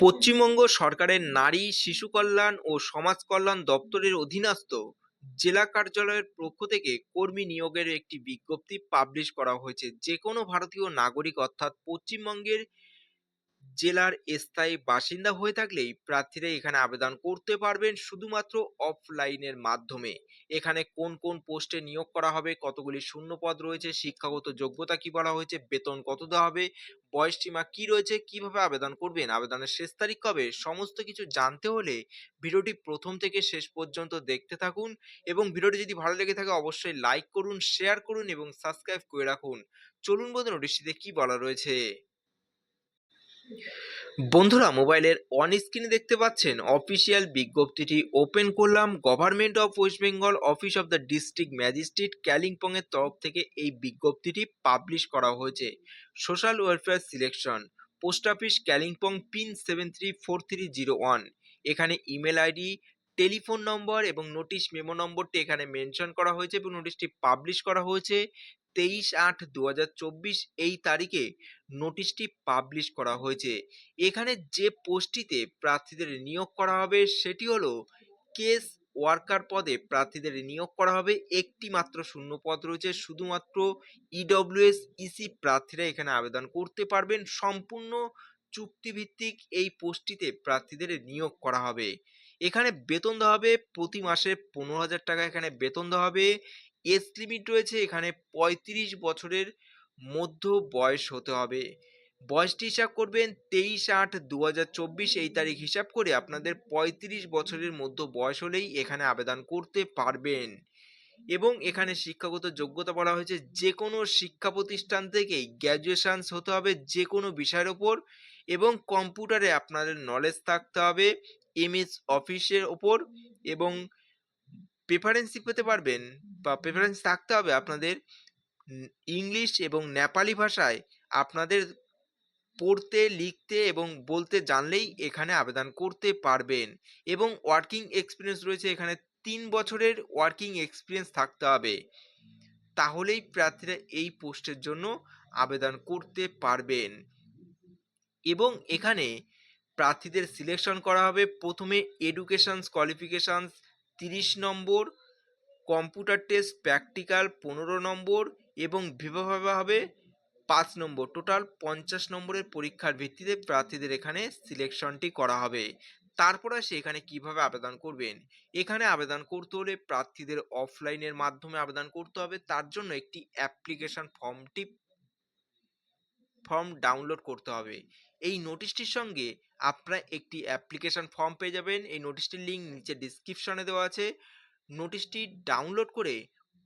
পশ্চিমবঙ্গ সরকারের নারী, শিশু কল্যাণ ও সমাজ কল্যাণ দপ্তরের অধীনস্থ জেলা কার্যালয়ের পক্ষ থেকে কর্মী নিয়োগের একটি বিজ্ঞপ্তি পাবলিশ করা হয়েছে। যে কোনো ভারতীয় নাগরিক অর্থাৎ পশ্চিমবঙ্গের জেলার স্থায়ী বাসিন্দা হয়ে থাকলেই প্রার্থীরা এখানে আবেদন করতে পারবেন শুধুমাত্র অফলাইনের মাধ্যমে। এখানে কোন কোন পোস্টে নিয়োগ করা হবে, কতগুলি শূন্য পদ রয়েছে, শিক্ষাগত যোগ্যতা কি বলা হয়েছে, বেতন কত দেওয়া হবে, বয়স সীমা কি রয়েছে, কীভাবে আবেদন করবেন, আবেদনের শেষ তারিখ কবে, সমস্ত কিছু জানতে হলে ভিডিওটি প্রথম থেকে শেষ পর্যন্ত দেখতে থাকুন এবং ভিডিওটি যদি ভালো লেগে থাকে অবশ্যই লাইক করুন, শেয়ার করুন এবং সাবস্ক্রাইব করে রাখুন। চলুন বন্ধু নোটিশটিতে কি বলা রয়েছে? বন্ধুরা, মোবাইলের অন স্ক্রিনে দেখতে পাচ্ছেন অফিসিয়াল বিজ্ঞপ্তিটি ওপেন করলাম। Government of West Bengal office of the district magistrate Kalimpong এর তরফ থেকে এই বিজ্ঞপ্তিটি পাবলিশ করা হয়েছে। Social welfare selection post office Kalimpong pin seven three four three zero one এখানে ইমেল আইডি টেলিফোন নম্বর এবং নোটিশ মেমো নম্বরটি এখানে মেনশন করা হয়েছে এবং নোটিশটি পাবলিশ করা হয়েছে। তেইশ আট দু এই তারিখে নোটিশটি পাবলিশ করা হয়েছে। এখানে যে পোস্টটিতে প্রার্থীদের নিয়োগ করা হবে সেটি হলো কেস ওয়ার্কার পদে প্রার্থীদের নিয়োগ করা হবে। একটি মাত্র শূন্য পদ রয়েছে। শুধুমাত্র ইডব্লিউএস ইসি প্রার্থীরা এখানে আবেদন করতে পারবেন। সম্পূর্ণ চুক্তিভিত্তিক এই পোস্টটিতে প্রার্থীদের নিয়োগ করা হবে। এখানে বেতন দেওয়া হবে। প্রতি মাসে পনেরো হাজার টাকা এখানে বেতন দেওয়া হবে। এজ লিমিট রয়েছে, এখানে পঁয়ত্রিশ বছরের মধ্য বয়স হতে হবে। বয়সটি হিসাব করবেন তেইশ আট দু এই তারিখ হিসাব করে আপনাদের পঁয়ত্রিশ বছরের মধ্যে বয়স হলেই এখানে আবেদন করতে পারবেন। এবং এখানে শিক্ষাগত যোগ্যতা বলা হয়েছে যে কোনো শিক্ষা প্রতিষ্ঠান থেকেই গ্র্যাজুয়েশানস হতে হবে যে কোনো বিষয়ের ওপর এবং কম্পিউটারে আপনাদের নলেজ থাকতে হবে এমএস অফিসের ওপর এবং প্রেফারেন্সি পেতে পারবেন বা প্রেফারেন্স থাকতে হবে আপনাদের ইংলিশ এবং নেপালি ভাষায় আপনাদের পড়তে, লিখতে এবং বলতে জানলেই এখানে আবেদন করতে পারবেন। এবং ওয়ার্কিং এক্সপিরিয়েন্স রয়েছে, এখানে তিন বছরের ওয়ার্কিং এক্সপিরিয়েন্স থাকতে হবে। তাহলেই প্রার্থীরা এই পোস্টের জন্য আবেদন করতে পারবেন। এবং এখানে প্রার্থীদের সিলেকশন করা হবে। প্রথমে এডুকেশনস কোয়ালিফিকেশানস তিরিশ নম্বর কম্পিউটার টেস্ট প্র্যাকটিক্যাল পনেরো নম্বর এবং বিভাগভাবে হবে পাঁচ নম্বর। টোটাল পঞ্চাশ নম্বরের পরীক্ষার ভিত্তিতে প্রার্থীদের এখানে সিলেকশনটি করা হবে। তারপর আসে এখানে কীভাবে আবেদন করবেন? এখানে আবেদন করতে হলে প্রার্থীদের অফলাইনের মাধ্যমে আবেদন করতে হবে। তার জন্য একটি অ্যাপ্লিকেশন ফর্মটি ফর্ম ডাউনলোড করতে হবে। এই নোটিশটির সঙ্গে আপনারা একটি অ্যাপ্লিকেশন ফর্ম পেয়ে যাবেন। এই নোটিশটির লিঙ্ক নিচে ডিসক্রিপশনে দেওয়া আছে। নোটিশটি ডাউনলোড করে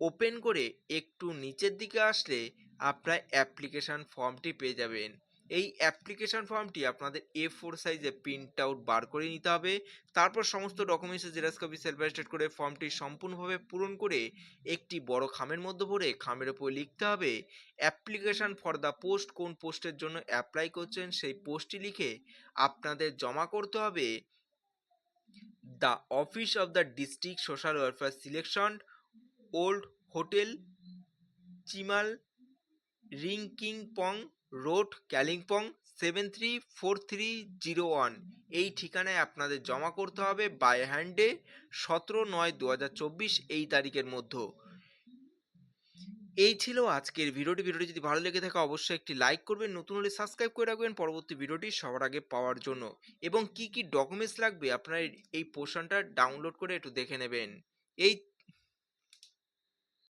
ওপেন করে একটু নিচের দিকে আসলে আপনারা অ্যাপ্লিকেশান ফর্মটি পেয়ে যাবেন। এই অ্যাপ্লিকেশন ফর্মটি আপনাদের এ ফোর সাইজে প্রিন্ট আউট বার করে নিতে হবে। তারপর সমস্ত ডকুমেন্টসের জেরক্স কপি সেলফ অ্যাটেস্টেড করে ফর্মটি সম্পূর্ণভাবে পূরণ করে একটি বড় খামের মধ্যে ভরে খামের ওপর লিখতে হবে। অ্যাপ্লিকেশন ফর দ্য পোস্ট কোন পোস্টের জন্য অ্যাপ্লাই করছেন সেই পোস্টটি লিখে আপনাদের জমা করতে হবে। The office of the district social welfare selection old hotel চিমাল Rinkingpong road Kalimpong seven three four three zero one. এই ঠিকানায় আপনাদের জমা করতে হবে বাই হ্যান্ডে সতেরো নয় দু এই তারিখের মধ্যে। এই ছিল আজকের ভিডিওটি। ভিডিওটি যদি ভালো লেগে থাকে অবশ্যই একটি লাইক করবেন, নতুন হলে সাবস্ক্রাইব করে রাখবেন পরবর্তী ভিডিওটি সবার আগে পাওয়ার জন্য। এবং কি কি ডকুমেন্টস লাগবে আপনার এই পোর্শনটা ডাউনলোড করে একটু দেখে নেবেন। এই